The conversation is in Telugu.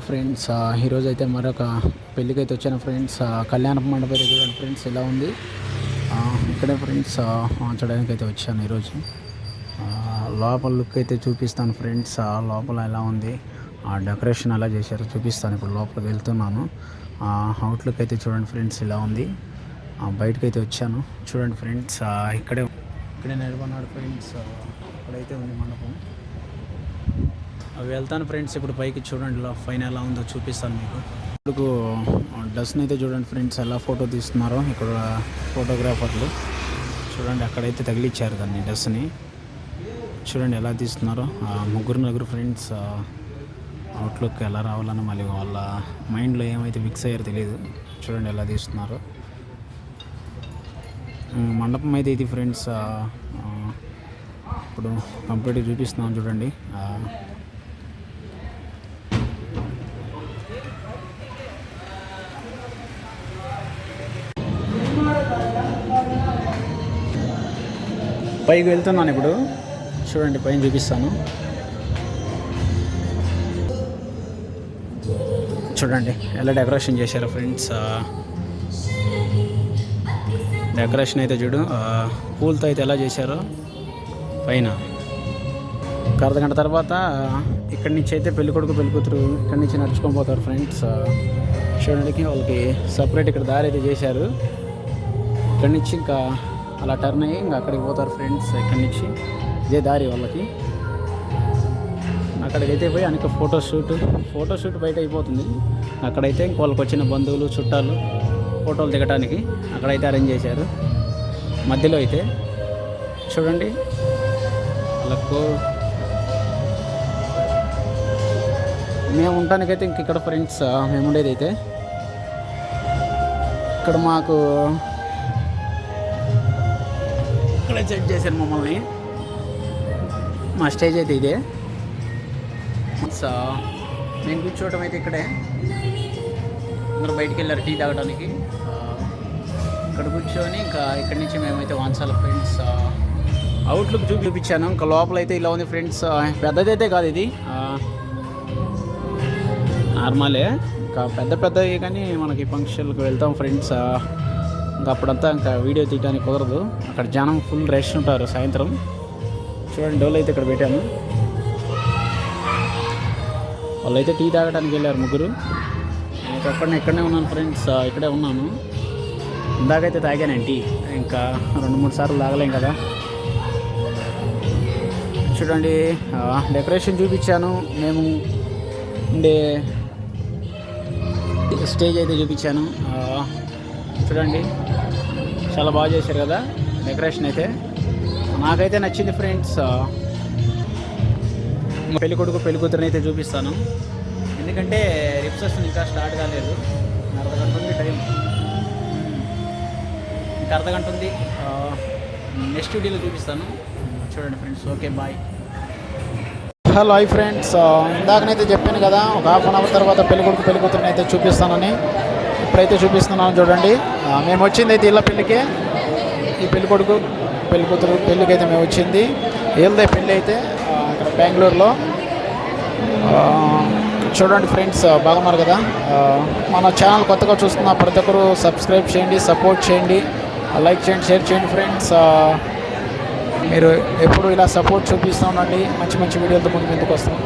ఫ్రెండ్స్ ఈరోజు అయితే మరొక పెళ్ళికి అయితే వచ్చాను ఫ్రెండ్స్ కళ్యాణ మండపం అయితే చూడండి ఫ్రెండ్స్ ఎలా ఉంది? ఇక్కడే ఫ్రెండ్స్ చూడడానికి అయితే వచ్చాను ఈరోజు. లోపల లుక్ అయితే చూపిస్తాను ఫ్రెండ్స్ ఆ లోపల ఎలా ఉంది? ఆ డెకరేషన్ ఎలా చేశారో చూపిస్తాను. ఇప్పుడు లోపలికి వెళ్తున్నాను. ఆ, అవుట్లుక్ అయితే చూడండి ఫ్రెండ్స్ ఇలా ఉంది? బయటకు అయితే వచ్చాను. చూడండి ఫ్రెండ్స్ ఇక్కడే ఇక్కడే నిలబడినాడు ఫ్రెండ్స్ ఇక్కడైతే ఉంది మండపం. వెళ్తాను ఫ్రెండ్స్. ఇప్పుడు పైకి చూడండి ఫైన్ ఎలా ఉందో చూపిస్తాను మీకు. ఇప్పుడు డస్ట్ని అయితే చూడండి ఫ్రెండ్స్ ఎలా ఫోటో తీస్తున్నారో ఇక్కడ ఫోటోగ్రాఫర్లు. చూడండి అక్కడైతే తగిలిచ్చారు దాన్ని డస్ట్ని. చూడండి ఎలా తీస్తున్నారో. ముగ్గురు నలుగురు ఫ్రెండ్స్ అవుట్లుక్ ఎలా రావాలని మళ్ళీ వాళ్ళ మైండ్లో ఏమైతే ఫిక్స్ అయ్యారో తెలియదు చూడండి ఎలా తీస్తున్నారో. మండపం అయితే ఇది ఫ్రెండ్స్ ఇప్పుడు కంప్లీట్గా చూపిస్తున్నాం చూడండి. పైకి వెళ్తున్నాను ఇప్పుడు. చూడండి పైన చూపిస్తాను. చూడండి ఎలా డెకరేషన్ చేశారు ఫ్రెండ్స్. డెకరేషన్ అయితే చూడు పూలతో అయితే ఎలా చేశారో. పైన. ఒక అర్ధగంట తర్వాత ఇక్కడి నుంచి అయితే పెళ్ళి కొడుకు పెళ్ళి కూతురు ఇక్కడి నుంచి నడుచుకొని పోతారు ఫ్రెండ్స్. చూడడానికి వాళ్ళకి సపరేట్ ఇక్కడ దారి అయితే చేశారు. ఇక్కడి నుంచి ఇంకా అలా టర్న్ అయ్యి ఇంకా అక్కడికి పోతారు ఫ్రెండ్స్ ఇక్కడి నుంచి? ఇదే దారి వాళ్ళకి. అక్కడికి అయితే పోయి అనేక ఫోటోషూట్ ఫోటోషూట్ బయట అయిపోతుంది. అక్కడైతే ఇంక వాళ్ళకి వచ్చిన బంధువులు చుట్టాలు ఫోటోలు దిగడానికి అక్కడైతే అరేంజ్ చేశారు. మధ్యలో అయితే చూడండి. వాళ్ళకు మేము ఉండటానికైతే ఇంక ఇక్కడ ఫ్రెండ్స్ మేము ఉండేది అయితే. ఇక్కడ మాకు ఇక్కడే సెట్ చేశారు మమ్మల్ని మా స్టేజ్ అయితే ఇదే. సో నేను కూర్చోవటం అయితే ఇక్కడే. అందరూ బయటికి వెళ్ళారు టీ తాగడానికి ఇక్కడ కూర్చొని ఇంకా ఇక్కడి నుంచి మేమైతే వాన్సాల ఫ్రెండ్స్ అవుట్లుక్ చూపించాను. ఇంకా లోపల అయితే ఇలా ఉంది ఫ్రెండ్స్ పెద్దది అయితే కాదు ఇది. నార్మలే ఇంకా పెద్ద పెద్దవి కానీ మనకి ఫంక్షన్కి వెళ్తాం ఫ్రెండ్స్ ఇంకా అప్పుడంతా ఇంకా వీడియో తీయడానికి కుదరదు. అక్కడ జనం ఫుల్ రష్ ఉంటారు సాయంత్రం. చూడండి డోల్ అయితే ఇక్కడ పెట్టాను. వాళ్ళైతే టీ తాగడానికి వెళ్ళారు ముగ్గురు. నేను అక్కడ ఇక్కడనే ఉన్నాను ఫ్రెండ్స్. ఇక్కడే ఉన్నాను. ఇందాకైతే తాగాను టీ. ఇంకా రెండు మూడు సార్లు తాగలేం కదా. చూడండి డెకరేషన్ చూపించాను. మేము ఉండే స్టేజ్ అయితే చూపించాను. చూడండి. చాలా బాగా చేశారు కదా డెకరేషన్ అయితే. నాకైతే నచ్చింది ఫ్రెండ్స్ పెళ్ళి కొడుకు పెళ్ళి కూతురుని అయితే చూపిస్తాను. ఎందుకంటే రిప్సెషన్ ఇంకా స్టార్ట్ కాలేదు. అర్ధ గంట ఉంది టైం. ఇంకా అర్ధ గంట ఉంది. నెక్స్ట్ వీడియోలో చూపిస్తాను. చూడండి friends okay bye. Hello hi friends ఇందాకనైతే చెప్పాను కదా ఒక హాఫ్ అన్ అవర్ తర్వాత పెళ్ళి కొడుకు పెళ్ళి కూతురుని అయితే చూపిస్తానని. ఇప్పుడైతే చూపిస్తున్నాను చూడండి. మేము వచ్చింది అయితే ఇళ్ళ పెళ్ళికే. ఈ పెళ్ళి కొడుకు పెళ్ళి కూతురు పెళ్ళికి అయితే మేము వచ్చింది. ఏళ్ళదే పెళ్ళి అయితే ఇక్కడ బెంగళూరులో. చూడండి ఫ్రెండ్స్ బాగున్నారు కదా? మన ఛానల్ కొత్తగా చూస్తున్న ప్రతి ఒక్కరు సబ్స్క్రైబ్ చేయండి సపోర్ట్ చేయండి లైక్ చేయండి షేర్ చేయండి ఫ్రెండ్స్. మీరు ఎప్పుడు ఇలా సపోర్ట్ చూపిస్తూ ఉండండి. మంచి మంచి వీడియోలతో ముందు ముందుకు వస్తాం.